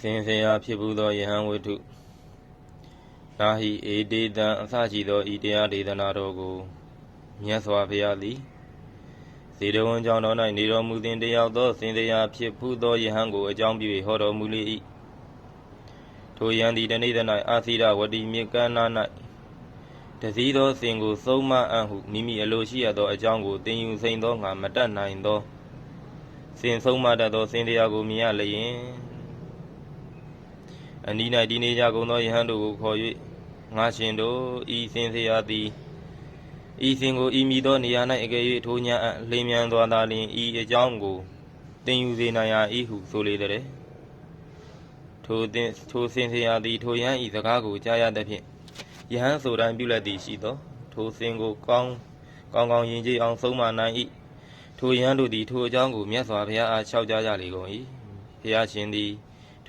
စင်စေရာဖြစ်ဘူးသောယဟန်ဝတ္ထုနာဟိဧတေတံအစရှိသောဤတရားဒေသနာတော်ကိုမြတ်စွာဘုရားသည်စေတဝန်ကြောင့်တော်၌နေတော်မူသည်တယောက်သောစင်စေရာဖြစ်ဘူးသောယဟန်ကိုအကြောင်းပြု၍ဟောတော်မူလေ၏ထိုယဟန်သည်တနေ့၌အာသီရဝတိမြေကမ်းနာ၌တစည်းသောစင်ကိုသုံးမအံ့ဟုမိမိအလိုရှိရသောအကြောင်းကိုတင်ယူစိန်သောငါမတတ်နိုင်သောစင်ဆုံးမတတ်သောစင်တရားကိုမြင်ရလျင် အနိ၌ဒီနေကြကုန်သောယဟန်တို့ကိုခေါ်၍ငါရှင်တို့ဤစင်စရာသည်ဤစင်ကိုဤမိသောနေရာ၌အကယ်၍ထိုညာအလင်းမြန်သွားသာလျင်ဤအကြောင်းကိုတင်ယူစေနိုင်ရာဤဟုဆိုလေတဲ့ထိုတင်ထိုစင်စရာသည်ထိုယဟန်ဤစကားကိုကြားရသဖြင့်ယဟန်ဆိုတိုင်းပြုလက်သည်ရှိသောထိုစင်ကိုကောင်းကောင်းကောင်းယဉ်ကျေးအောင်ဆုံးမနိုင်၏ထိုယဟန်တို့သည်ထိုအကြောင်းကိုမြတ်စွာဘုရားအားလျှောက်ကြားကြလေကုန်၏ဘုရားရှင်သည်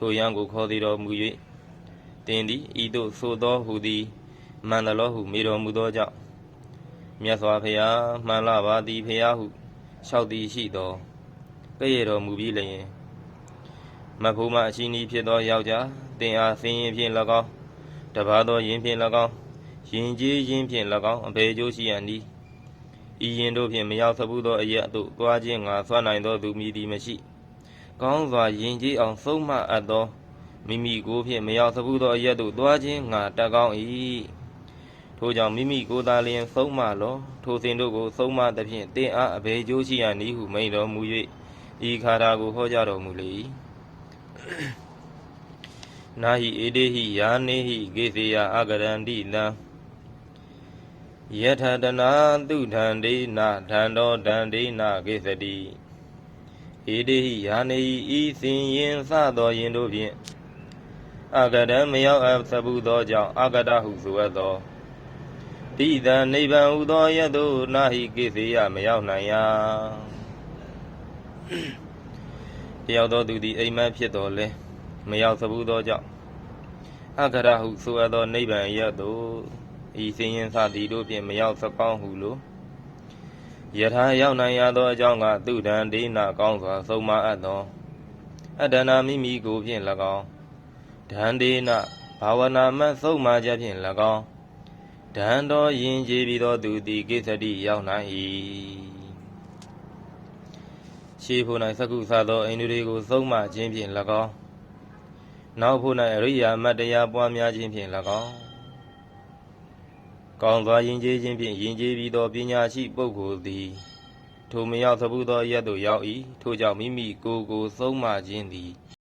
ထိုယဟန်ကိုခေါ်သေးတော်မူ၍တင်သည်ဤသို့ဆိုသောဟူသည်မှန်သလောဟုမေတော်မူသောကြောင့်မြတ်စွာဘုရားမှန်လာပါသည်ဘုရားဟုလျှောက်သည်ရှိသောကဲ့ရဲ့တော်မူပြီးလျင်မတ်ဖို့မှအရှင်ဤဖြစ်သောယောက်ျားတင်အားဆင်းရင်ဖြင့်၎င်းတပါသောယင်းဖြင့်၎င်းယင်ကြီးယင်းဖြင့်၎င်းအဘေကျိုးရှိရန်သည်ဤရင်တို့ဖြင့်မရောက်သဘူးသောအရက်သို့သွားခြင်းငါဆွနိုင်သောသူမည်သည်မရှိ ကောင်းစွာယင်ကြီးအောင်ဆုံးမအပ်သောမိမိကိုယ်ဖြင့်မရောက်သဘူးသောအရက်သို့သွားခြင်းငါတက်ကောင်း၏ထို့ကြောင့်မိမိကိုယ်သာလျင်ဆုံးမလောထိုစဉ်တို့ကိုဆုံးမသဖြင့်တင်းအားအဘေကျိုးရှိရန်ဤဟုမိန်တော်မူ၍ဤခါရာကိုဟောကြားတော်မူလေ၏နာဟိဧတေဟိယာနေဟိကေစေယအာဂရန္တိတံယထတနာသူထံဒိနာထံတော်တံဒိနာကိစ္စတိ ဧတေဟိယာနေဟိဤစင်ရင်စသောယင်တို့ဖြင့်အာဂရံမရောက်အပ်သဘူးသောကြောင့်အာဂတဟုဆိုအပ်သောတိတံနိဗ္ဗာန်ဟူသောယသို့နာဟိကိစေယမရောက်နိုင်ရာတယောက်သောသူသည်အိမ်မက်ဖြစ်တော်လဲမရောက်သဘူးသောကြောင့်အဂရဟုဆိုအပ်သောနိဗ္ဗာန်ရသို့ဤစင်ရင်စသည်တို့ဖြင့်မရောက်သကောင်းဟုလို ယထာရောက်နိုင်ရသောအကြောင်းကသူတံဒိနာကောင်းစွာဆုံးမအပ်သောအတ္တနာမိမိကိုဖြင့်၎င်းဒန္ဒေနဘာဝနာမဆုံးမချက်ဖြင့်၎င်းဒံတော်ယင်ကြည်ပြီးသောသူသည်ကိစ္စတိရောက်နိုင်၏ရှေးဖို့၌သက္ကုသသောအိန္ဒြေကိုသုံးမှခြင်းဖြင့်၎င်းနောက်ဖို့၌အရိယာမတ်တရားပွားများခြင်းဖြင့်၎င်း ကောင်းစွာယဉ်ကျေးခြင်းဖြင့်ယဉ်ကျေးပြီးသောပညာရှိပုဂ္ဂိုလ်သည်ထိုမရောက်သဘူးသောရက်သို့ရောက်၏ထိုကြောင့်မိမိကိုယ်ကိုသုံးမှခြင်းသည်